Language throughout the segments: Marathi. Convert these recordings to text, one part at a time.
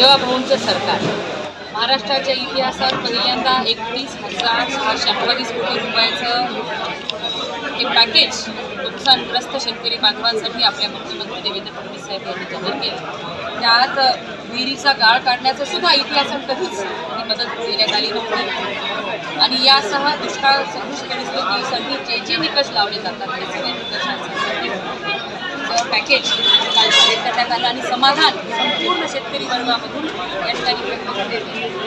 देवाभाऊंचं सरकार महाराष्ट्राच्या इतिहासात पहिल्यांदा एकतीस हजार सहाशे अठ्ठावीस कोटी रुपयाचं हे पॅकेज नुकसानग्रस्त शेतकरी बांधवांसाठी आपल्या मुख्यमंत्री देवेंद्र फडणवीस साहेब यांनी जाहीर केलं. त्यात विहिरीचा गाळ काढण्याचं सुद्धा इतिहासात कधीच ही मदत देण्यात आली नव्हती. आणि यासह दुष्काळ सदृश परिस्थितीसाठी जे जे निकष लावले जातात त्याचे निकषांचा पॅकेज काल जाहीर करण्यात आलं आणि समाधान संपूर्ण शेतकरी वर्गामधून या ठिकाणी.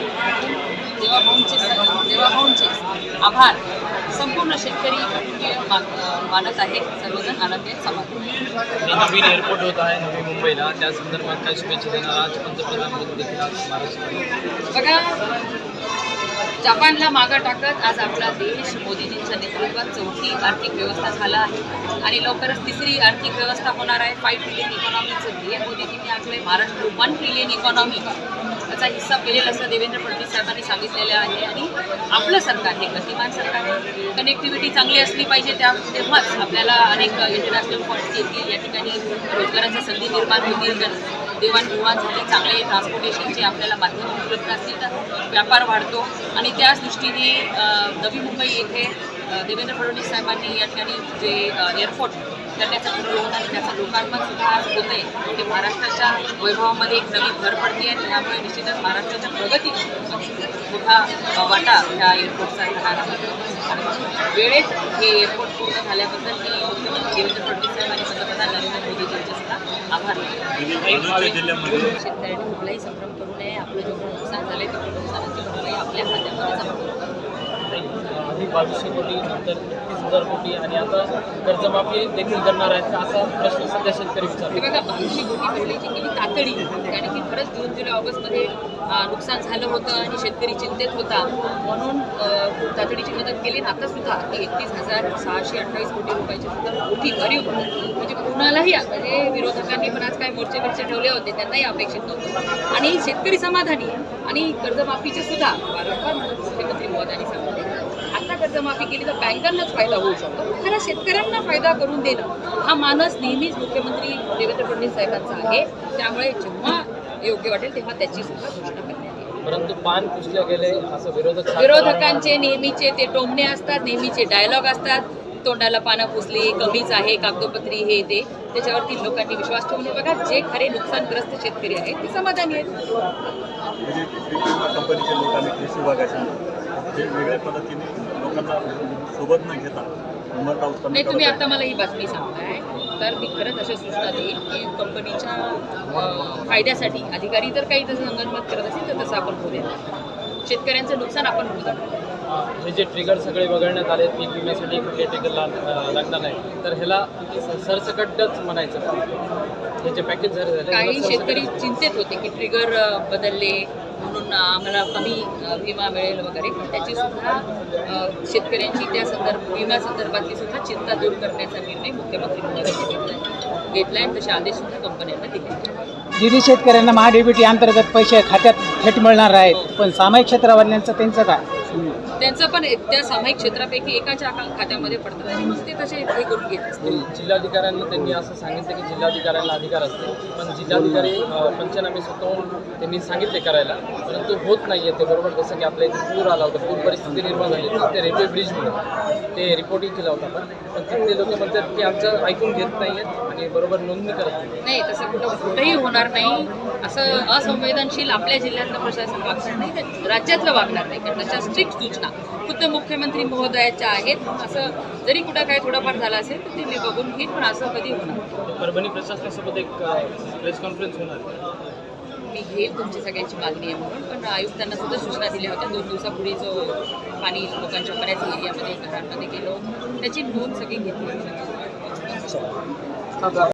देवाभाऊंचे देवाभाऊंचे आभार संपूर्ण शेतकरी कुटुंबीय मानत आहेत सर्वजण आनंदी समाधानी. नवीन एअरपोर्ट होत आहे नवी मुंबईला त्या संदर्भात काय शुभेच्छा देणार आज पंतप्रधान बघा जपानला मागं टाकत आज आपला देश मोदीजींच्या नेतृत्वात चौथी आर्थिक व्यवस्था झाला आहे. आणि लवकरच तिसरी आर्थिक व्यवस्था होणार आहे. फाईव्ह ट्रिलियन इकॉनॉमीचं ध्येय मोदीजींनी आखलंय महाराष्ट्र वन ट्रिलियन इकॉनॉमी त्याचा हिस्सा केलेला असं देवेंद्र फडणवीस साहेबांनी सांगितलेलं आहे. आणि आपलं सरकार हे गतिमान सरकार आहे. कनेक्टिव्हिटी चांगली असली पाहिजे त्या तेव्हाच आपल्याला अनेक इंटरनॅशनल फंड्स येतील. या ठिकाणी रोजगाराच्या संधी निर्माण होतील. देवाणघेवाण झाली चांगले ट्रान्सपोर्टेशनचे आपल्याला माध्यम उपलब्ध असतील तर व्यापार वाढतो. आणि त्याच दृष्टीने नवी मुंबई येथे देवेंद्र फडणवीस साहेबांनी या ठिकाणी जे एअरपोर्ट करण्याचं ठरवलं आणि त्याचं लोकार्पण सुद्धा आज होत आहे. ते महाराष्ट्राच्या वैभवामध्ये एक नवी भर पडते आणि त्यामुळे निश्चितच महाराष्ट्राच्या प्रगतीत मोठा वाटा ह्या एअरपोर्टचा राहणार आहे. वेळेत हे एअरपोर्ट पूर्ण झाल्याबद्दल मी मुख्यमंत्री देवेंद्र फडणवीस साहेब आणि पंतप्रधान नरेंद्र मोदी यांचे सुद्धा आभार. शेतकऱ्यांनी कुठलाही संभ्रम करू नये आपलं जेवढं नुकसान झालंय तेवढं नुकसानाची भरपाई आपल्या खात्यामध्ये जमा आधी बावीसशे कोटी नंतर तीस हजार कोटी आणि आता कर्जमाफी देखील करणार आहेत का असा प्रश्न सध्या शेतकरी विचारतो बावीसशे कोटी भरण्याची केली तातडी. कारण की खरंच जून जुलै ऑगस्टमध्ये नुकसान झालं होतं आणि शेतकरी चिंतेत होता. म्हणून तातडीची मदत केली. आणि आता सुद्धा ती एकतीस हजार सहाशे अठ्ठावीस कोटी रुपयाची सुद्धा मोठी भरीव म्हणजे कुणालाही म्हणजे विरोधकांनी पण आज काय मोर्चे बिर्चे ठेवले होते त्यांनाही अपेक्षित नव्हतं. आणि शेतकरी समाधानी आणि कर्जमाफीचे सुद्धा वारंवार मुख्यमंत्री महोदयांनी सांगितले. आता कर्जमाफी केली तर बँकांनाच फायदा होऊ शकतो. खरं शेतकऱ्यांना फायदा करून देणं हा मानस नेहमीच मुख्यमंत्री देवेंद्र फडणवीस साहेबांचा आहे. त्यामुळे जेव्हा योग्य वाटेल तेव्हा त्याची सुद्धा घोषणा करण्यात येईल. परंतु पान पुसले गेले असं विरोधक सांगतात. विरोधकांचे नेहमीचे ते टोमणे असतात नेहमीचे डायलॉग असतात. तोंडाला पानं पुसली कमीच आहे कागदोपत्री हे ते. त्याच्यावरती लोकांनी विश्वास ठेवून बघा जे खरे नुकसानग्रस्त शेतकरी आहेत ते समाधानी आहेत. वेगवेगळ्या पद्धतीने लोकांना सोबत न घेता उमर लावून कमी नाही तुम्ही आता मला ही बातमी सांगताय. तर मी खरंच अशा सूचना देईन की कंपनीच्या फायद्यासाठी अधिकारी जर काही तसं संगनमत करत असतील तर तसं आपण बोलूया. शेतकऱ्यांचं नुकसान आपण बोलू. हे जे ट्रिगर सगळे वगळण्यात आले पीक विम्यासाठी कुठले ट्रिगर लागणार नाही. तर ह्याला सरसकटच म्हणायचं. हे जे पॅकेज झाले झाले काही शेतकरी चिंतेत होते की ट्रिगर बदलले. म्हणून आम्हाला कमी विमा मिळेल वगैरे. पण त्याची सुद्धा शेतकऱ्यांची त्या संदर्भ विमा संदर्भातली सुद्धा चिंता दूर करण्याचा निर्णय मुख्यमंत्री घेतला घेतला आहे तसे आदेश सुद्धा कंपन्यांना दिले आहेत. शेतकऱ्यांना महाडीबीटी अंतर्गत पैसे खात्यात थेट मिळणार आहेत. पण सामायिक क्षेत्रावाल्यांचं त्यांचं काय? त्यांचं पण त्या सामायिक क्षेत्रापैकी एकाच्या खात्यामध्ये पडतात आणि मग ते तसे हे करून घेत असतील. जिल्हाधिकाऱ्यांना त्यांनी असं सांगितलं की जिल्हाधिकाऱ्यांना अधिकार असते पण जिल्हाधिकारी पंचनामे स्वतःहून त्यांनी सांगितले करायला. परंतु होत नाही आहे ते बरोबर. जसं की आपल्या इथे पूर आला होता पूर परिस्थिती निर्माण झाली ते रेल्वे ब्रिजमुळे. ते रिपोर्टिंग केलं होतं आपण. पण तिथले लोक म्हणतात की आमचं ऐकून घेत नाही आहेत आणि बरोबर नोंदणी करत नाही नाही तसं कुठं कुठंही होणार नाही. असं असंवेदनशील आपल्या जिल्ह्यातलं प्रशासन वागणार नाही. राज्यातलं वागणार नाही. कारण तशा स्ट्रिक्ट सूचना. खुद्द मुख्यमंत्री महोदयाच्या आहेत. असं जरी कुठं काही थोडंफार झालं असेल तर ते मी बघून घेईन पण असं कधी होणार परभणी प्रशासनासोबत एक प्रेस कॉन्फरन्स होणार. मी घेईन तुमची सगळ्यांची मागणी आहे म्हणून पण आयुक्तांना सुद्धा सूचना दिल्या होत्या. दोन दिवसापूर्वी जो पाणी लोकांच्या बऱ्याच एरियामध्ये घरांमध्ये गेलो त्याची नोंद सगळी घेतली